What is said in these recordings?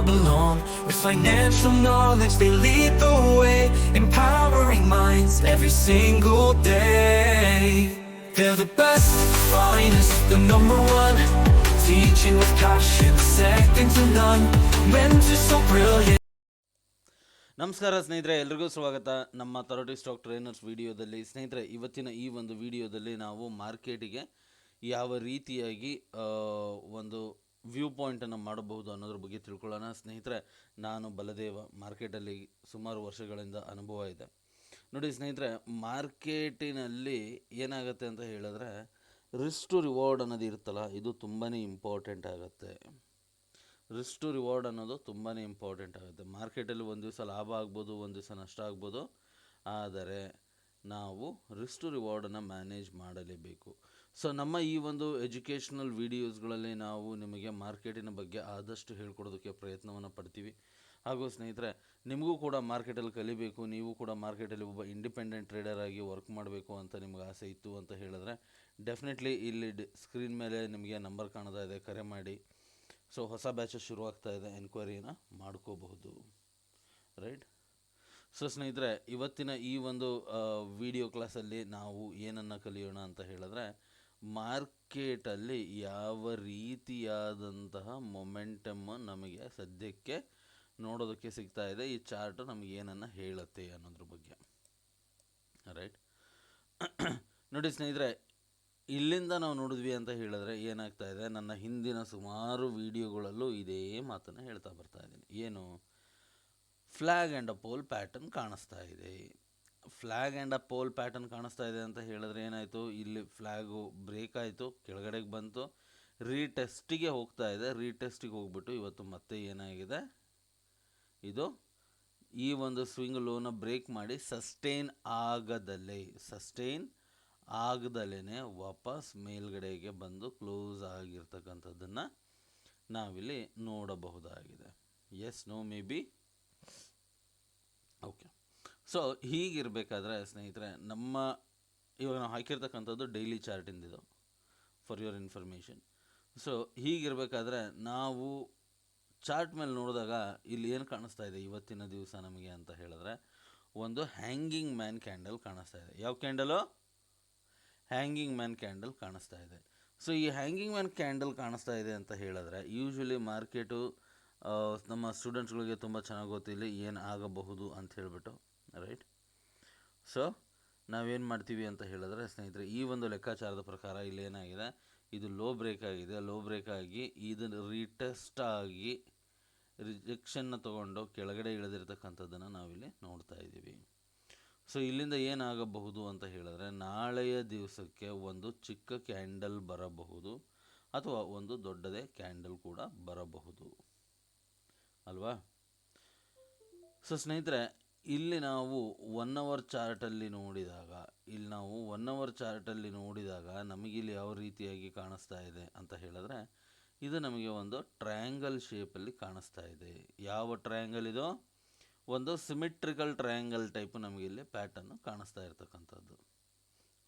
all belong. With financial knowledge, they lead the way, empowering minds every single day. They're the best, finest, the number one. Teaching with passion, second to none. Mentors so brilliant. ನಮಸ್ಕಾರ ಸ್ನೇಹಿತರೆ ಎಲ್ರಿಗೂ ಸ್ವಾಗತ ನಮ್ಮ ತರೋಟಿ stock trainers ವಿಡಿಯೋದಲ್ಲಿ ಸ್ನೇಹಿತರೆ ಇವತ್ತಿನ ಈ ಒಂದು ವಿಡಿಯೋದಲ್ಲಿ ನಾವು ಮಾರ್ಕೆಟಿಗೆ ಯಾವ ರೀತಿಯಾಗಿ ಒಂದು ವ್ಯೂ ಪಾಯಿಂಟನ್ನು ಮಾಡಬಹುದು ಅನ್ನೋದ್ರ ಬಗ್ಗೆ ತಿಳ್ಕೊಳ್ಳೋಣ. ಸ್ನೇಹಿತರೆ, ನಾನು ಬಲದೇವ ಮಾರ್ಕೆಟಲ್ಲಿ ಸುಮಾರು ವರ್ಷಗಳಿಂದ ಅನುಭವ ಇದೆ. ನೋಡಿ ಸ್ನೇಹಿತರೆ, ಮಾರ್ಕೆಟಿನಲ್ಲಿ ಏನಾಗುತ್ತೆ ಅಂತ ಹೇಳಿದ್ರೆ ರಿಸ್ಕ್ ಟು ರಿವಾರ್ಡ್ ಅನ್ನೋದು ಇರುತ್ತಲ್ಲ, ಇದು ತುಂಬಾ ಇಂಪಾರ್ಟೆಂಟ್ ಆಗುತ್ತೆ. ರಿಸ್ಕ್ ಟು ರಿವಾರ್ಡ್ ಅನ್ನೋದು ತುಂಬಾ ಇಂಪಾರ್ಟೆಂಟ್ ಆಗುತ್ತೆ. ಮಾರ್ಕೆಟಲ್ಲಿ ಒಂದು ದಿವಸ ಲಾಭ ಆಗ್ಬೋದು, ಒಂದು ದಿವಸ ನಷ್ಟ ಆಗ್ಬೋದು, ಆದರೆ ನಾವು ರಿಸ್ಕ್ ಟು ರಿವಾರ್ಡನ್ನು ಮ್ಯಾನೇಜ್ ಮಾಡಲೇಬೇಕು. ಸೊ ನಮ್ಮ ಈ ಒಂದು ಎಜುಕೇಷ್ನಲ್ ವೀಡಿಯೋಸ್ಗಳಲ್ಲಿ ನಾವು ನಿಮಗೆ ಮಾರ್ಕೆಟಿನ ಬಗ್ಗೆ ಆದಷ್ಟು ಹೇಳ್ಕೊಡೋದಕ್ಕೆ ಪ್ರಯತ್ನವನ್ನು ಪಡ್ತೀವಿ. ಹಾಗೂ ಸ್ನೇಹಿತರೆ, ನಿಮಗೂ ಕೂಡ ಮಾರ್ಕೆಟಲ್ಲಿ ಕಲಿಬೇಕು, ನೀವು ಕೂಡ ಮಾರ್ಕೆಟಲ್ಲಿ ಒಬ್ಬ ಇಂಡಿಪೆಂಡೆಂಟ್ ಟ್ರೇಡರ್ ಆಗಿ ವರ್ಕ್ ಮಾಡಬೇಕು ಅಂತ ನಿಮ್ಗೆ ಆಸೆ ಇತ್ತು ಅಂತ ಹೇಳಿದ್ರೆ ಡೆಫಿನೆಟ್ಲಿ ಇಲ್ಲಿ ಸ್ಕ್ರೀನ್ ಮೇಲೆ ನಿಮಗೆ ನಂಬರ್ ಕಾಣ್ತಾ ಇದೆ, ಕರೆ ಮಾಡಿ. ಸೊ ಹೊಸ ಬ್ಯಾಚಸ್ ಶುರುವಾಗ್ತಾ ಇದೆ ಎನ್ಕ್ವೈರಿನ ಮಾಡ್ಕೋಬಹುದು. ರೈಟ್ ಸೊ ಸ್ನೇಹಿತರೆ, ಇವತ್ತಿನ ಈ ಒಂದು ವಿಡಿಯೋ ಕ್ಲಾಸಲ್ಲಿ ನಾವು ಏನನ್ನು ಕಲಿಯೋಣ ಅಂತ ಹೇಳಿದ್ರೆ ಮಾರ್ಕೆಟಲ್ಲಿ ಯಾವ ರೀತಿಯಾದಂತಹ ಮೊಮೆಂಟಮ್ ನಮಗೆ ಸದ್ಯಕ್ಕೆ ನೋಡೋದಕ್ಕೆ ಸಿಗ್ತಾ ಇದೆ. ಈ ಚಾರ್ಟ್ ನಮಗೆ ಏನನ್ನು ಹೇಳುತ್ತೆ ಅನ್ನೋದ್ರ ಬಗ್ಗೆ. ರೈಟ್ ನೋಡಿ ಸ್ನೇಹಿತರೆ, ಇಲ್ಲಿಂದ ನಾವು ನೋಡಿದ್ವಿ ಅಂತ ಹೇಳಿದ್ರೆ ಏನಾಗ್ತಾ ಇದೆ? ನನ್ನ ಹಿಂದಿನ ಸುಮಾರು ವಿಡಿಯೋಗಳಲ್ಲೂ ಇದೇ ಮಾತನ್ನು ಹೇಳ್ತಾ ಬರ್ತಾ ಇದ್ದೀನಿ. ಏನು? Flag and a pole pattern ಕಾಣಿಸ್ತಾ ಇದೆ. Flag and a pole pattern ಕಾಣಿಸ್ತಾ ಇದೆ ಅಂತ ಹೇಳಿದ್ರೆ ಏನಾಯಿತು? ಇಲ್ಲಿ ಫ್ಲ್ಯಾಗು ಬ್ರೇಕ್ ಆಯಿತು, ಕೆಳಗಡೆಗೆ ಬಂತು. ರೀಟೆಸ್ಟಿಗೆ ಹೋಗ್ತಾ ಇದೆ. ರೀಟೆಸ್ಟಿಗೆ ಹೋಗ್ಬಿಟ್ಟು ಇವತ್ತು ಮತ್ತೆ ಏನಾಗಿದೆ? ಇದು ಈ ಒಂದು ಸ್ವಿಂಗ್ ಲೋನ ಬ್ರೇಕ್ ಮಾಡಿ ಸಸ್ಟೈನ್ ಆಗದಲ್ಲೇ ಸಸ್ಟೈನ್ ಆಗದಲ್ಲೇ ವಾಪಸ್ ಮೇಲ್ಗಡೆಗೆ ಬಂದು ಕ್ಲೋಸ್ ಆಗಿರ್ತಕ್ಕಂಥದ್ದನ್ನು ನಾವಿಲ್ಲಿ ನೋಡಬಹುದಾಗಿದೆ. Yes no may be so ಹೀಗಿರಬೇಕಾದ್ರೆ, ಸ್ನೇಹಿತರೆ, ನಮ್ಮ ಇವಾಗ ನಾವು ಹಾಕಿರ್ತಕ್ಕಂಥದ್ದು ಡೈಲಿ ಚಾರ್ಟಿಂದಿದು ಫಾರ್ ಯುವರ್ ಇನ್ಫಾರ್ಮೇಷನ್ ಸೊ ಹೀಗಿರಬೇಕಾದ್ರೆ, ನಾವು ಚಾರ್ಟ್ ಮೇಲೆ ನೋಡಿದಾಗ ಇಲ್ಲಿ ಏನು ಕಾಣಿಸ್ತಾ ಇದೆ ಇವತ್ತಿನ ದಿವಸ ನಮಗೆ ಅಂತ ಹೇಳಿದ್ರೆ, ಒಂದು ಹ್ಯಾಂಗಿಂಗ್ ಮ್ಯಾನ್ ಕ್ಯಾಂಡಲ್ ಕಾಣಿಸ್ತಾ ಇದೆ. ಯಾವ ಕ್ಯಾಂಡಲು ಹ್ಯಾಂಗಿಂಗ್ ಮ್ಯಾನ್ ಕ್ಯಾಂಡಲ್ ಕಾಣಿಸ್ತಾ ಇದೆ. ಸೊ ಈ ಹ್ಯಾಂಗಿಂಗ್ ಮ್ಯಾನ್ ಕ್ಯಾಂಡಲ್ ಕಾಣಿಸ್ತಾ ಇದೆ ಅಂತ ಹೇಳಿದ್ರೆ ಯೂಶ್ವಲಿ ಮಾರ್ಕೆಟು ನಮ್ಮ ಸ್ಟೂಡೆಂಟ್ಸ್ಗಳಿಗೆ ತುಂಬ ಚೆನ್ನಾಗಿ ಗೊತ್ತಿಲ್ಲ ಏನು ಆಗಬಹುದು ಅಂತ ಹೇಳಿಬಿಟ್ಟು ರೈಟ್ ಸೊ ನಾವೇನು ಮಾಡ್ತೀವಿ ಅಂತ ಹೇಳಿದ್ರೆ, ಸ್ನೇಹಿತರೆ, ಈ ಒಂದು ಲೆಕ್ಕಾಚಾರದ ಪ್ರಕಾರ ಇಲ್ಲಿ ಏನಾಗಿದೆ? ಇದು ಲೋ ಬ್ರೇಕ್ ಆಗಿದೆ. ಲೋ ಬ್ರೇಕ್ ಆಗಿ ಇದನ್ನು ರೀಟೆಸ್ಟ್ ಆಗಿ ರಿಜೆಕ್ಷನ್ನ ತೊಗೊಂಡು ಕೆಳಗಡೆ ಇಳಿದಿರ್ತಕ್ಕಂಥದ್ದನ್ನು ನಾವಿಲ್ಲಿ ನೋಡ್ತಾ ಇದ್ದೀವಿ. ಸೊ ಇಲ್ಲಿಂದ ಏನಾಗಬಹುದು ಅಂತ ಹೇಳಿದ್ರೆ, ನಾಳೆಯ ದಿವಸಕ್ಕೆ ಒಂದು ಚಿಕ್ಕ ಕ್ಯಾಂಡಲ್ ಬರಬಹುದು ಅಥವಾ ಒಂದು ದೊಡ್ಡದೇ ಕ್ಯಾಂಡಲ್ ಕೂಡ ಬರಬಹುದು. ಅಲ್ವಾ? ಸೊ ಸ್ನೇಹಿತರೆ ಇಲ್ಲಿ ನಾವು ಒನ್ ಅವರ್ ಚಾರ್ಟಲ್ಲಿ ನೋಡಿದಾಗ, ಇಲ್ಲಿ ನಾವು ಒನ್ ಅವರ್ ಚಾರ್ಟಲ್ಲಿ ನೋಡಿದಾಗ ನಮಗಿಲ್ಲಿ ಯಾವ ರೀತಿಯಾಗಿ ಕಾಣಿಸ್ತಾ ಇದೆ ಅಂತ ಹೇಳಿದ್ರೆ, ಇದು ನಮಗೆ ಒಂದು ಟ್ರಯಾಂಗಲ್ ಶೇಪಲ್ಲಿ ಕಾಣಿಸ್ತಾ ಇದೆ. ಯಾವ ಟ್ರಯಾಂಗಲ್ ಇದು? ಒಂದು ಸಿಮೆಟ್ರಿಕಲ್ ಟ್ರಯಾಂಗಲ್ ಟೈಪ್ ನಮಗೆ ಇಲ್ಲಿ ಪ್ಯಾಟರ್ನ್ ಕಾಣಿಸ್ತಾ ಇರ್ತಕ್ಕಂಥದ್ದು.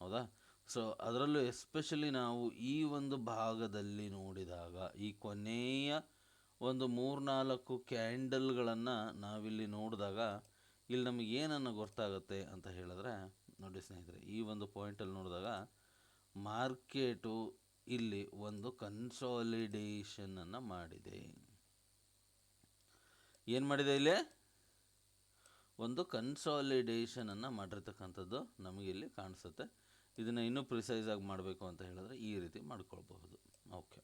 ಹೌದಾ? ಸೊ ಅದರಲ್ಲೂ ಎಸ್ಪೆಷಲಿ ನಾವು ಈ ಒಂದು ಭಾಗದಲ್ಲಿ ನೋಡಿದಾಗ, ಈ ಕೊನೆಯ ಒಂದು ಮೂರ್ನಾಲ್ಕು ಕ್ಯಾಂಡಲ್ಗಳನ್ನು ನಾವಿಲ್ಲಿ ನೋಡಿದಾಗ ಇಲ್ಲಿ ನಮಗೆ ಏನನ್ನು ಗೊತ್ತಾಗುತ್ತೆ ಅಂತ ಹೇಳಿದ್ರೆ, ನೋಡಿ ಸ್ನೇಹಿತರೆ, ಈ ಒಂದು ಪಾಯಿಂಟಲ್ಲಿ ನೋಡಿದಾಗ ಮಾರ್ಕೆಟು ಇಲ್ಲಿ ಒಂದು ಕನ್ಸಾಲಿಡೇಷನನ್ನು ಮಾಡಿದೆ. ಏನು ಮಾಡಿದೆ ಇಲ್ಲಿ? ಒಂದು ಕನ್ಸಾಲಿಡೇಷನನ್ನು ಮಾಡಿರ್ತಕ್ಕಂಥದ್ದು ನಮಗೆ ಇಲ್ಲಿ ಕಾಣಿಸುತ್ತೆ. ಇದನ್ನು ಇನ್ನೂ ಪ್ರಿಸೈಸ್ ಆಗಿ ಮಾಡಬೇಕು ಅಂತ ಹೇಳಿದ್ರೆ ಈ ರೀತಿ ಮಾಡ್ಕೊಳ್ಬಹುದು. ಓಕೆ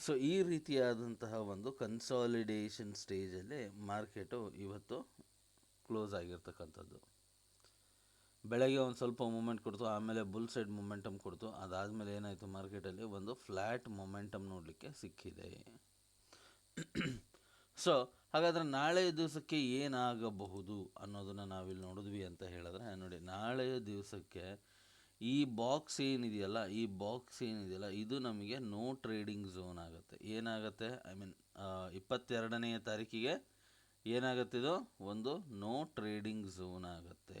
ಸೊ ಈ ರೀತಿಯಾದಂತಹ ಒಂದು ಕನ್ಸಾಲಿಡೇಷನ್ ಸ್ಟೇಜಲ್ಲಿ ಮಾರ್ಕೆಟು ಇವತ್ತು ಕ್ಲೋಸ್ ಆಗಿರ್ತಕ್ಕಂಥದ್ದು. ಬೆಳಗ್ಗೆ ಒಂದು ಸ್ವಲ್ಪ ಮೂಮೆಂಟ್ ಕೊಡ್ತು, ಆಮೇಲೆ ಬುಲ್ ಸೈಡ್ ಮೂಮೆಂಟಮ್ ಕೊಡ್ತು, ಅದಾದಮೇಲೆ ಏನಾಯಿತು ಮಾರ್ಕೆಟಲ್ಲಿ ಒಂದು ಫ್ಲ್ಯಾಟ್ ಮೊಮೆಂಟಮ್ ನೋಡಲಿಕ್ಕೆ ಸಿಕ್ಕಿದೆ. ಸೊ ಹಾಗಾದರೆ ನಾಳೆ ದಿವಸಕ್ಕೆ ಏನಾಗಬಹುದು ಅನ್ನೋದನ್ನು ನಾವಿಲ್ಲಿ ನೋಡಿದ್ವಿ ಅಂತ ಹೇಳಿದ್ರೆ, ನೋಡಿ ನಾಳೆಯ ದಿವಸಕ್ಕೆ ಈ ಬಾಕ್ಸ್ ಏನಿದೆಯಲ್ಲ, ಈ ಬಾಕ್ಸ್ ಏನಿದೆಯಲ್ಲ, ಇದು ನಮಗೆ ನೋ ಟ್ರೇಡಿಂಗ್ ಝೋನ್ ಆಗುತ್ತೆ. ಏನಾಗುತ್ತೆ? ಐ ಮೀನ್ ಇಪ್ಪತ್ತೆರಡನೆಯ ತಾರೀಕಿಗೆ ಏನಾಗುತ್ತೆ ಇದು? ಒಂದು ನೋ ಟ್ರೇಡಿಂಗ್ ಝೋನ್ ಆಗುತ್ತೆ.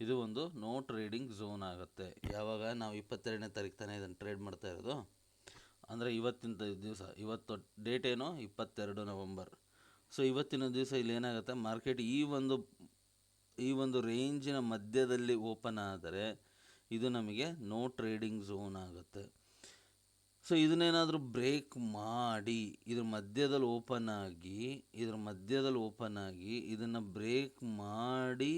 ಇದು ಒಂದು ನೋ ಟ್ರೇಡಿಂಗ್ ಝೋನ್ ಆಗುತ್ತೆ. ಯಾವಾಗ? ನಾವು ಇಪ್ಪತ್ತೆರಡನೇ ತಾರೀಕು ತಾನೇ ಇದನ್ನು ಟ್ರೇಡ್ ಮಾಡ್ತಾ ಇರೋದು. ಅಂದರೆ ಇವತ್ತಿನ ದಿವಸ, ಇವತ್ತು ಡೇಟ್ ಏನು? ಇಪ್ಪತ್ತೆರಡು ನವಂಬರ್. ಸೊ ಇವತ್ತಿನ ದಿವಸ ಇಲ್ಲಿ ಏನಾಗುತ್ತೆ? ಮಾರ್ಕೆಟ್ ಈ ಒಂದು ಈ ಒಂದು ರೇಂಜಿನ ಮಧ್ಯದಲ್ಲಿ ಓಪನ್ ಆದರೆ ಇದು ನಮಗೆ ನೋ ಟ್ರೇಡಿಂಗ್ ಝೋನ್ ಆಗುತ್ತೆ. ಸೊ ಇದನ್ನೇನಾದರೂ ಬ್ರೇಕ್ ಮಾಡಿ, ಇದ್ರ ಮಧ್ಯದಲ್ಲಿ ಓಪನ್ ಆಗಿ, ಇದ್ರ ಮಧ್ಯದಲ್ಲಿ ಓಪನ್ ಆಗಿ, ಇದನ್ನು ಬ್ರೇಕ್ ಮಾಡಿ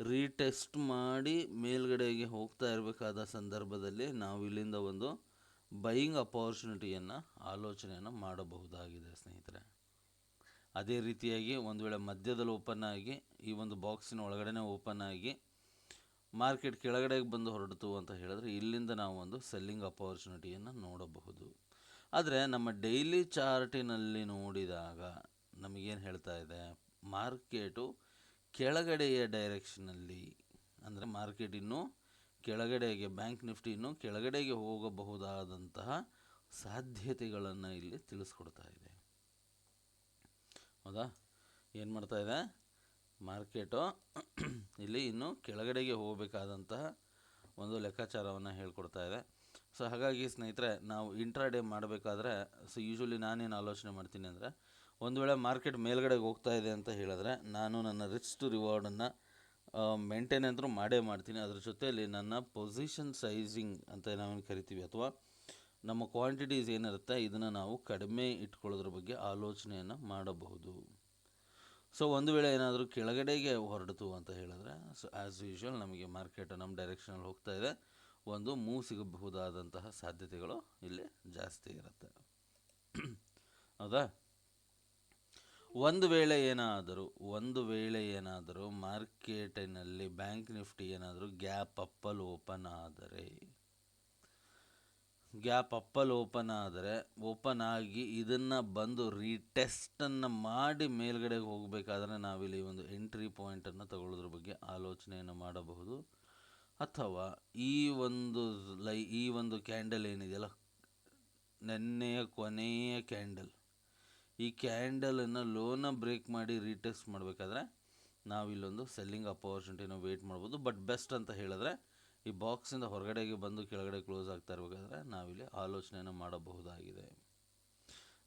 ರೀಟೆಸ್ಟ್ ಮಾಡಿ ಮೇಲ್ಗಡೆಗೆ ಹೋಗ್ತಾ ಇರಬೇಕಾದ ಸಂದರ್ಭದಲ್ಲಿ ನಾವು ಇಲ್ಲಿಂದ ಒಂದು ಬೈಯಿಂಗ್ ಅಪಾರ್ಚುನಿಟಿಯನ್ನು ಆಲೋಚನೆಯನ್ನು ಮಾಡಬಹುದಾಗಿದೆ ಸ್ನೇಹಿತರೆ. ಅದೇ ರೀತಿಯಾಗಿ ಒಂದು ವೇಳೆ ಮಧ್ಯದಲ್ಲಿ ಓಪನ್ ಆಗಿ, ಈ ಒಂದು ಬಾಕ್ಸಿನ ಒಳಗಡೆನೇ ಓಪನ್ ಆಗಿ ಮಾರ್ಕೆಟ್ ಕೆಳಗಡೆಗೆ ಬಂದು ಹೊರಡ್ತು ಅಂತ ಹೇಳಿದ್ರೆ ಇಲ್ಲಿಂದ ನಾವು ಒಂದು ಸೆಲ್ಲಿಂಗ್ ಅಪಾರ್ಚುನಿಟಿಯನ್ನು ನೋಡಬಹುದು. ಆದರೆ ನಮ್ಮ ಡೈಲಿ ಚಾರ್ಟಿನಲ್ಲಿ ನೋಡಿದಾಗ ನಮಗೇನು ಹೇಳ್ತಾ ಇದೆ? ಮಾರ್ಕೆಟು ಕೆಳಗಡೆಯ ಡೈರೆಕ್ಷನಲ್ಲಿ ಅಂದರೆ ಮಾರ್ಕೆಟ್ ಇನ್ನೂ ಕೆಳಗಡೆಗೆ, ಬ್ಯಾಂಕ್ ನಿಫ್ಟಿ ಇನ್ನೂ ಕೆಳಗಡೆಗೆ ಹೋಗಬಹುದಾದಂತಹ ಸಾಧ್ಯತೆಗಳನ್ನು ಇಲ್ಲಿ ತಿಳಿಸ್ಕೊಡ್ತಾ ಇದೆ. ಹೌದಾ? ಏನು ಮಾಡ್ತಾ ಇದೆ? ಮಾರ್ಕೆಟು. ಇಲ್ಲಿ ಇನ್ನು ಕೆಳಗಡೆಗೆ ಹೋಗಬೇಕಾದಂತಹ ಒಂದು ಲೆಕ್ಕಾಚಾರವನ್ನು ಹೇಳ್ಕೊಡ್ತಾ ಇದೆ. ಸೊ, ಹಾಗಾಗಿ ಸ್ನೇಹಿತರೆ, ನಾವು ಇಂಟ್ರಾಡೇ ಮಾಡಬೇಕಾದ್ರೆ, ಸೊ ಯೂಶ್ವಲಿ ನಾನೇನು ಆಲೋಚನೆ ಮಾಡ್ತೀನಿ ಅಂದರೆ, ಒಂದು ವೇಳೆ ಮಾರ್ಕೆಟ್ ಮೇಲ್ಗಡೆಗೆ ಹೋಗ್ತಾ ಇದೆ ಅಂತ ಹೇಳಿದ್ರೆ, ನಾನು ನನ್ನ ರಿಚ್ ಟು ರಿವಾರ್ಡನ್ನು ಮೇಂಟೈನ್ ಅಂತೂ ಮಾಡೇ ಮಾಡ್ತೀನಿ. ಅದ್ರ ಜೊತೆಯಲ್ಲಿ ನನ್ನ ಪೊಸಿಷನ್ ಸೈಜಿಂಗ್ ಅಂತ ನಾವೇನು ಕರಿತೀವಿ ಅಥವಾ ನಮ್ಮ ಕ್ವಾಂಟಿಟೀಸ್ ಏನಿರುತ್ತೆ, ಇದನ್ನು ನಾವು ಕಡಿಮೆ ಇಟ್ಕೊಳ್ಳೋದ್ರ ಬಗ್ಗೆ ಆಲೋಚನೆಯನ್ನು ಮಾಡಬಹುದು. ಸೊ ಒಂದು ವೇಳೆ ಏನಾದರೂ ಕೆಳಗಡೆಗೆ ಹೊರಡ್ತು ಅಂತ ಹೇಳಿದ್ರೆ ಸೊ ಆ್ಯಸ್ ಯೂಶ್ವಲ್ ನಮಗೆ ಮಾರ್ಕೆಟ್ ನಮ್ಮ ಡೈರೆಕ್ಷನಲ್ಲಿ ಹೋಗ್ತಾ ಇದೆ. ಒಂದು ಮೂವ್ ಸಿಗಬಹುದಾದಂತಹ ಸಾಧ್ಯತೆಗಳು ಇಲ್ಲಿ ಜಾಸ್ತಿ ಇರುತ್ತೆ. ಹೌದಾ? ಒಂದು ವೇಳೆ ಏನಾದರೂ, ಒಂದು ವೇಳೆ ಏನಾದರೂ ಮಾರ್ಕೆಟಿನಲ್ಲಿ ಬ್ಯಾಂಕ್ ನಿಫ್ಟಿ ಏನಾದರೂ ಗ್ಯಾಪ್ ಅಪ್ಪಲ್ಲಿ ಓಪನ್ ಆದರೆ ಗ್ಯಾಪ್ ಅಪ್ಪಲ್ಲಿ ಓಪನ್ ಆದರೆ ಓಪನ್ ಆಗಿ ಇದನ್ನು ಬಂದು ರೀಟೆಸ್ಟನ್ನು ಮಾಡಿ ಮೇಲ್ಗಡೆಗೆ ಹೋಗಬೇಕಾದ್ರೆ ನಾವಿಲ್ಲಿ ಒಂದು ಎಂಟ್ರಿ ಪಾಯಿಂಟನ್ನು ತಗೊಳ್ಳೋದ್ರ ಬಗ್ಗೆ ಆಲೋಚನೆಯನ್ನು ಮಾಡಬಹುದು. ಅಥವಾ ಈ ಒಂದು ಲೈ, ಈ ಒಂದು ಕ್ಯಾಂಡಲ್ ಏನಿದೆಯಲ್ಲ, ನೆನ್ನೆಯ ಕೊನೆಯ ಕ್ಯಾಂಡಲ್ ಈ ಕ್ಯಾಂಡಲನ್ನು ಲೋನ ಬ್ರೇಕ್ ಮಾಡಿ ರೀಟೆಸ್ಟ್ ಮಾಡಬೇಕಾದ್ರೆ ನಾವಿಲ್ಲೊಂದು ಸೆಲ್ಲಿಂಗ್ ಅಪಾರ್ಚುನಿಟಿನ ವೇಟ್ ಮಾಡ್ಬೋದು. ಬಟ್ ಬೆಸ್ಟ್ ಅಂತ ಹೇಳಿದ್ರೆ ಈ ಬಾಕ್ಸಿಂದ ಹೊರಗಡೆಗೆ ಬಂದು ಕೆಳಗಡೆ ಕ್ಲೋಸ್ ಆಗ್ತಾ ಇರಬೇಕಾದ್ರೆ ನಾವಿಲ್ಲಿ ಆಲೋಚನೆಯನ್ನು ಮಾಡಬಹುದಾಗಿದೆ.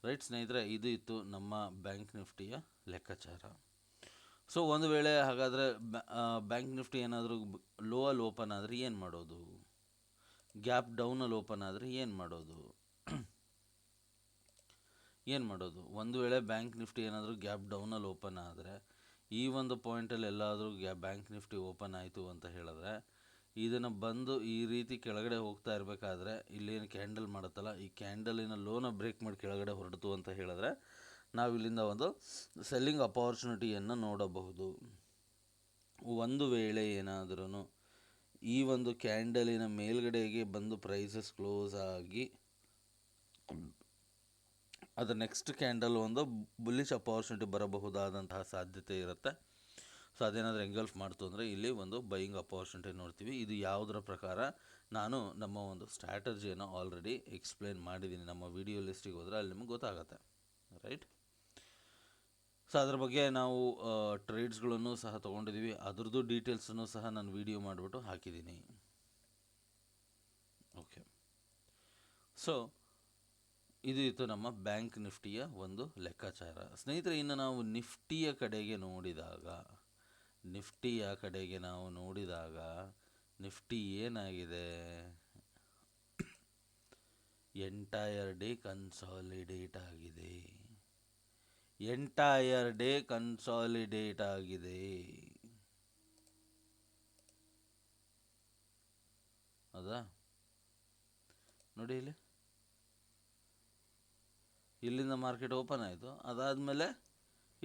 ರೈಟ್ ಸ್ನೇಹಿತರೆ, ಇದು ಇತ್ತು ನಮ್ಮ ಬ್ಯಾಂಕ್ ನಿಫ್ಟಿಯ ಲೆಕ್ಕಾಚಾರ. ಸೊ, ಒಂದು ವೇಳೆ ಹಾಗಾದರೆ ಬ್ಯಾಂಕ್ ನಿಫ್ಟಿ ಏನಾದರೂ ಲೋ ಅಲ್ಲಿ ಓಪನ್ ಆದರೆ ಏನು ಮಾಡೋದು? ಗ್ಯಾಪ್ ಡೌನಲ್ಲಿ ಓಪನ್ ಆದರೆ ಏನು ಮಾಡೋದು? ಏನು ಮಾಡೋದು? ಒಂದು ವೇಳೆ ಬ್ಯಾಂಕ್ ನಿಫ್ಟಿ ಏನಾದರೂ ಗ್ಯಾಪ್ ಡೌನಲ್ಲಿ ಓಪನ್ ಆದರೆ, ಈ ಒಂದು ಪಾಯಿಂಟಲ್ಲಿ ಎಲ್ಲಾದರೂ ಗ್ಯಾ, ಬ್ಯಾಂಕ್ ನಿಫ್ಟಿ ಓಪನ್ ಆಯಿತು ಅಂತ ಹೇಳಿದ್ರೆ ಇದನ್ನು ಬಂದು ಈ ರೀತಿ ಕೆಳಗಡೆ ಹೋಗ್ತಾ ಇರಬೇಕಾದ್ರೆ ಇಲ್ಲೇನು ಕ್ಯಾಂಡಲ್ ಮಾಡುತ್ತಲ್ಲ, ಈ ಕ್ಯಾಂಡಲಿನ ಲೋನ ಬ್ರೇಕ್ ಮಾಡಿ ಕೆಳಗಡೆ ಹೊರಡ್ತು ಅಂತ ಹೇಳಿದ್ರೆ ನಾವು ಇಲ್ಲಿಂದ ಒಂದು ಸೆಲ್ಲಿಂಗ್ ಅಪಾರ್ಚುನಿಟಿಯನ್ನು ನೋಡಬಹುದು. ಒಂದು ವೇಳೆ ಏನಾದರೂ ಈ ಒಂದು ಕ್ಯಾಂಡಲಿನ ಮೇಲ್ಗಡೆಗೆ ಬಂದು ಪ್ರೈಸಸ್ ಕ್ಲೋಸ್ ಆಗಿ ಅದು ನೆಕ್ಸ್ಟ್ ಕ್ಯಾಂಡಲ್ ಒಂದು ಬುಲ್ಲಿಶ್ ಅಪಾರ್ಚುನಿಟಿ ಬರಬಹುದಾದಂತಹ ಸಾಧ್ಯತೆ ಇರುತ್ತೆ. ಸೊ ಅದೇನಾದರೂ ಎಂಗಲ್ಫ್ ಮಾಡ್ತು ಅಂದರೆ ಇಲ್ಲಿ ಒಂದು ಬೈಯಿಂಗ್ ಅಪಾರ್ಚುನಿಟಿ ನೋಡ್ತೀವಿ. ಇದು ಯಾವುದರ ಪ್ರಕಾರ? ನಾನು ನಮ್ಮ ಒಂದು ಸ್ಟ್ರಾಟಜಿಯನ್ನು ಆಲ್ರೆಡಿ ಎಕ್ಸ್ಪ್ಲೇನ್ ಮಾಡಿದ್ದೀನಿ ನಮ್ಮ ವಿಡಿಯೋ ಲಿಸ್ಟಿಗೆ ಹೋದರೆ ಅಲ್ಲಿ ನಿಮಗೆ ಗೊತ್ತಾಗತ್ತೆ. ರೈಟ್ ಸೊ ಅದ್ರ ಬಗ್ಗೆ ನಾವು ಟ್ರೇಡ್ಸ್ಗಳನ್ನು ಸಹ ತೊಗೊಂಡಿದ್ದೀವಿ ಅದ್ರದ್ದು ಡೀಟೇಲ್ಸನ್ನು ಸಹ ನಾನು ವಿಡಿಯೋ ಮಾಡಿಬಿಟ್ಟು ಹಾಕಿದ್ದೀನಿ ಓಕೆ ಸೊ ಇದು ಇತ್ತು ನಮ್ಮ ಬ್ಯಾಂಕ್ ನಿಫ್ಟಿಯ ಒಂದು ಲೆಕ್ಕಾಚಾರ. ಸ್ನೇಹಿತರೆ, ಇನ್ನು ನಾವು ನಿಫ್ಟಿಯ ಕಡೆಗೆ ನೋಡಿದಾಗ ನಿಫ್ಟಿಯ ಕಡೆಗೆ ನಾವು ನೋಡಿದಾಗ ನಿಫ್ಟಿ ಏನಾಗಿದೆ? ಎಂಟೈರ್ ಡೇ ಕನ್ಸಾಲಿಡೇಟ್ ಆಗಿದೆ. ಎಂಟೈರ್ ಡೇ ಕನ್ಸಾಲಿಡೇಟ್ ಆಗಿದೆ. ಹೌದಾ? ನೋಡಿ ಇಲ್ಲಿ. ಇಲ್ಲಿಂದ ಮಾರ್ಕೆಟ್ ಓಪನ್ ಆಯಿತು. ಅದಾದಮೇಲೆ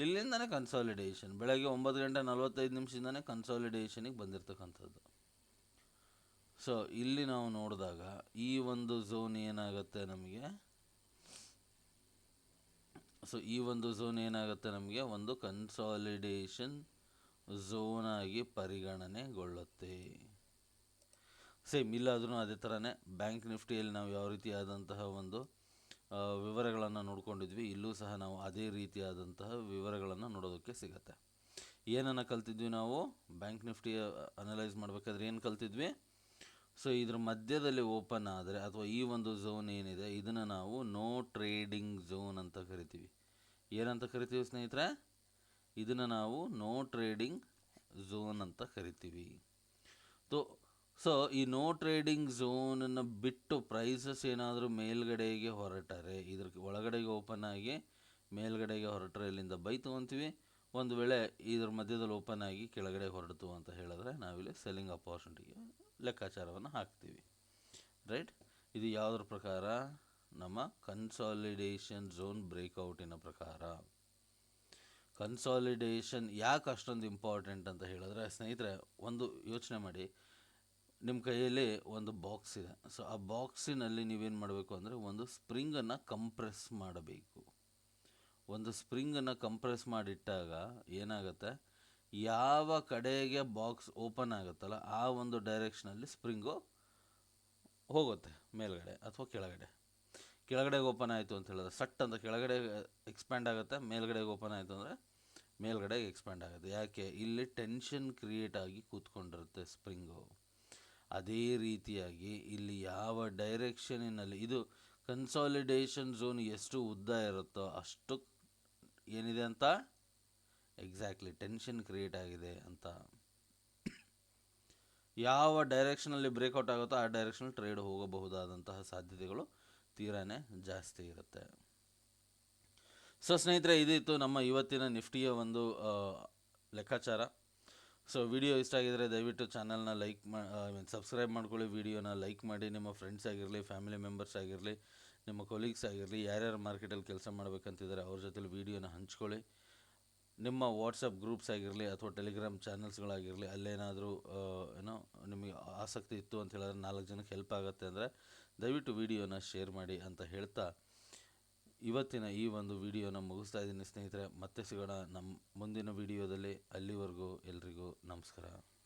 ಇಲ್ಲಿಂದನೇ ಕನ್ಸಾಲಿಡೇಷನ್ ಬೆಳಗ್ಗೆ ಒಂಬತ್ತು ಗಂಟೆ ನಲ್ವತ್ತೈದು ನಿಮಿಷದಿಂದನೇ ಕನ್ಸಾಲಿಡೇಷನಿಗೆ ಬಂದಿರತಕ್ಕಂಥದ್ದು. ಸೊ ಇಲ್ಲಿ ನಾವು ನೋಡಿದಾಗ ಈ ಒಂದು ಝೋನ್ ಏನಾಗುತ್ತೆ ನಮಗೆ? ಸೊ ಈ ಒಂದು ಝೋನ್ ಏನಾಗುತ್ತೆ ನಮಗೆ? ಒಂದು ಕನ್ಸಾಲಿಡೇಷನ್ ಝೋನ್ ಆಗಿ ಪರಿಗಣನೆಗೊಳ್ಳುತ್ತೆ. ಸೇಮ್ ಇಲ್ಲಾದ್ರೂ ಅದೇ ಥರನೇ ಬ್ಯಾಂಕ್ ನಿಫ್ಟಿಯಲ್ಲಿ ನಾವು ಯಾವ ರೀತಿಯಾದಂತಹ ಒಂದು ವಿವರಗಳನ್ನು ನೋಡ್ಕೊಂಡಿದ್ವಿ. ಇಲ್ಲೂ ಸಹ ನಾವು ಅದೇ ರೀತಿಯಾದಂತಹ ವಿವರಗಳನ್ನು ನೋಡೋದಕ್ಕೆ ಸಿಗತ್ತೆ. ಏನನ್ನು ಕಲ್ತಿದ್ವಿ ನಾವು? ಬ್ಯಾಂಕ್ ನಿಫ್ಟಿ ಅನಲೈಸ್ ಮಾಡಬೇಕಾದ್ರೆ ಏನು ಕಲ್ತಿದ್ವಿ? ಸೊ, ಇದ್ರ ಮಧ್ಯದಲ್ಲಿ ಓಪನ್ ಆದರೆ ಅಥವಾ ಈ ಒಂದು ಝೋನ್ ಏನಿದೆ, ಇದನ್ನು ನಾವು ನೋ ಟ್ರೇಡಿಂಗ್ ಝೋನ್ ಅಂತ ಕರಿತೀವಿ. ಏನಂತ ಕರಿತೀವಿ ಸ್ನೇಹಿತರೆ? ಇದನ್ನು ನಾವು ನೋ ಟ್ರೇಡಿಂಗ್ ಝೋನ್ ಅಂತ ಕರಿತೀವಿ. ತೋ ಸೊ ಈ ನೋ ಟ್ರೇಡಿಂಗ್ ಝೋನನ್ನು ಬಿಟ್ಟು ಪ್ರೈಸಸ್ ಏನಾದರೂ ಮೇಲ್ಗಡೆಗೆ ಹೊರಟರೆ ಇದ್ರ ಒಳಗಡೆಗೆ ಓಪನ್ ಆಗಿ ಮೇಲ್ಗಡೆಗೆ ಹೊರಟರೆ ಇಲ್ಲಿಂದ ಬೈ ತೊಗೊತೀವಿ. ಒಂದು ವೇಳೆ ಇದ್ರ ಮಧ್ಯದಲ್ಲಿ ಓಪನ್ ಆಗಿ ಕೆಳಗಡೆ ಹೊರಡ್ತು ಅಂತ ಹೇಳಿದ್ರೆ ನಾವಿಲ್ಲಿ ಸೆಲ್ಲಿಂಗ್ ಅಪಾರ್ಚುನಿಟಿಗೆ ಲೆಕ್ಕಾಚಾರವನ್ನು ಹಾಕ್ತೀವಿ. ರೈಟ್ ಇದು ಯಾವುದ್ರ ಪ್ರಕಾರ? ನಮ್ಮ ಕನ್ಸಾಲಿಡೇಷನ್ ಝೋನ್ ಬ್ರೇಕ್ಔಟಿನ ಪ್ರಕಾರ. ಕನ್ಸಾಲಿಡೇಷನ್ ಯಾಕೆ ಅಷ್ಟೊಂದು ಇಂಪಾರ್ಟೆಂಟ್ ಅಂತ ಹೇಳಿದ್ರೆ, ಸ್ನೇಹಿತರೆ, ಒಂದು ಯೋಚನೆ ಮಾಡಿ. ನಿಮ್ಮ ಕೈಯಲ್ಲಿ ಒಂದು ಬಾಕ್ಸ್ ಇದೆ. ಸೊ ಆ ಬಾಕ್ಸಿನಲ್ಲಿ ನೀವೇನು ಮಾಡಬೇಕು ಅಂದರೆ ಒಂದು ಸ್ಪ್ರಿಂಗನ್ನು ಕಂಪ್ರೆಸ್ ಮಾಡಬೇಕು. ಒಂದು ಸ್ಪ್ರಿಂಗನ್ನು ಕಂಪ್ರೆಸ್ ಮಾಡಿಟ್ಟಾಗ ಏನಾಗುತ್ತೆ? ಯಾವ ಕಡೆಗೆ ಬಾಕ್ಸ್ ಓಪನ್ ಆಗುತ್ತಲ್ಲ, ಆ ಒಂದು ಡೈರೆಕ್ಷನಲ್ಲಿ ಸ್ಪ್ರಿಂಗು ಹೋಗುತ್ತೆ, ಮೇಲ್ಗಡೆ ಅಥವಾ ಕೆಳಗಡೆ. ಕೆಳಗಡೆಗೆ ಓಪನ್ ಆಯಿತು ಅಂತ ಹೇಳಿದ್ರೆ, ಸಟ್ ಅಂತ ಕೆಳಗಡೆ ಎಕ್ಸ್ಪ್ಯಾಂಡ್ ಆಗುತ್ತೆ, ಮೇಲ್ಗಡೆಗೆ ಓಪನ್ ಆಯಿತು ಅಂದರೆ ಮೇಲ್ಗಡೆಗೆ ಎಕ್ಸ್ಪ್ಯಾಂಡ್ ಆಗುತ್ತೆ. ಯಾಕೆ? ಇಲ್ಲಿ ಟೆನ್ಷನ್ ಕ್ರಿಯೇಟ್ ಆಗಿ ಕೂತ್ಕೊಂಡಿರುತ್ತೆ ಸ್ಪ್ರಿಂಗು ಅದೇ ರೀತಿಯಾಗಿ ಇಲ್ಲಿ ಯಾವ ಡೈರೆಕ್ಷನಿನಲ್ಲಿ ಇದು ಕನ್ಸಾಲಿಡೇಷನ್ ಝೋನ್ ಎಷ್ಟು ಉದ್ದ ಇರುತ್ತೋ ಅಷ್ಟು ಏನಿದೆ ಅಂತ? ಎಕ್ಸಾಕ್ಟ್ಲಿ ಟೆನ್ಷನ್ ಕ್ರಿಯೇಟ್ ಆಗಿದೆ ಅಂತ. ಯಾವ ಡೈರೆಕ್ಷನಲ್ಲಿ ಬ್ರೇಕ್ಔಟ್ ಆಗುತ್ತೋ ಆ ಡೈರೆಕ್ಷನಲ್ಲಿ ಟ್ರೇಡ್ ಹೋಗಬಹುದಾದಂತಹ ಸಾಧ್ಯತೆಗಳು ತೀರಾನೇ ಜಾಸ್ತಿ ಇರುತ್ತೆ. ಸೊ ಸ್ನೇಹಿತರೆ, ಇದಿತ್ತು ನಮ್ಮ ಇವತ್ತಿನ ನಿಫ್ಟಿಯ ಒಂದು ಲೆಕ್ಕಾಚಾರ. ಸೊ ವಿಡಿಯೋ ಇಷ್ಟ ಆಗಿದ್ರೆ ದಯವಿಟ್ಟು ಚಾನಲ್ನ ಲೈಕ್ ಮಾ ಸಬ್ಸ್ಕ್ರೈಬ್ ಮಾಡ್ಕೊಳ್ಳಿ ವಿಡಿಯೋನ ಲೈಕ್ ಮಾಡಿ, ನಿಮ್ಮ ಫ್ರೆಂಡ್ಸ್ ಆಗಿರಲಿ ಫ್ಯಾಮಿಲಿ ಮೆಂಬರ್ಸ್ ಆಗಿರಲಿ, ನಿಮ್ಮ ಕೊಲೀಗ್ಸ್ ಆಗಿರಲಿ, ಯಾರ್ಯಾರು ಮಾರ್ಕೆಟಲ್ಲಿ ಕೆಲಸ ಮಾಡಬೇಕಂತಿದ್ದಾರೆ ಅವ್ರ ಜೊತೆಲಿ ವಿಡಿಯೋನ ಹಂಚ್ಕೊಳ್ಳಿ. ನಿಮ್ಮ ವಾಟ್ಸಪ್ ಗ್ರೂಪ್ಸ್ ಆಗಿರಲಿ ಅಥವಾ ಟೆಲಿಗ್ರಾಮ್ ಚಾನಲ್ಸ್ಗಳಾಗಿರಲಿ ಅಲ್ಲೇನಾದರೂ ಏನೋ ನಿಮಗೆ ಆಸಕ್ತಿ ಇತ್ತು ಅಂತ ಹೇಳಿದ್ರೆ ನಾಲ್ಕು ಜನಕ್ಕೆ ಹೆಲ್ಪ್ ಆಗುತ್ತೆ ಅಂದರೆ ದಯವಿಟ್ಟು ವಿಡಿಯೋನ ಶೇರ್ ಮಾಡಿ ಅಂತ ಹೇಳ್ತಾ ಇವತ್ತಿನ ಈ ಒಂದು ವಿಡಿಯೋನ ಮುಗಿಸ್ತಾ ಇದ್ದೀನಿ ಸ್ನೇಹಿತರೆ. ಮತ್ತೆ ಸಿಗೋಣ ನಮ್ಮ ಮುಂದಿನ ವಿಡಿಯೋದಲ್ಲಿ. ಅಲ್ಲಿವರೆಗೂ ಎಲ್ರಿಗೂ ನಮಸ್ಕಾರ.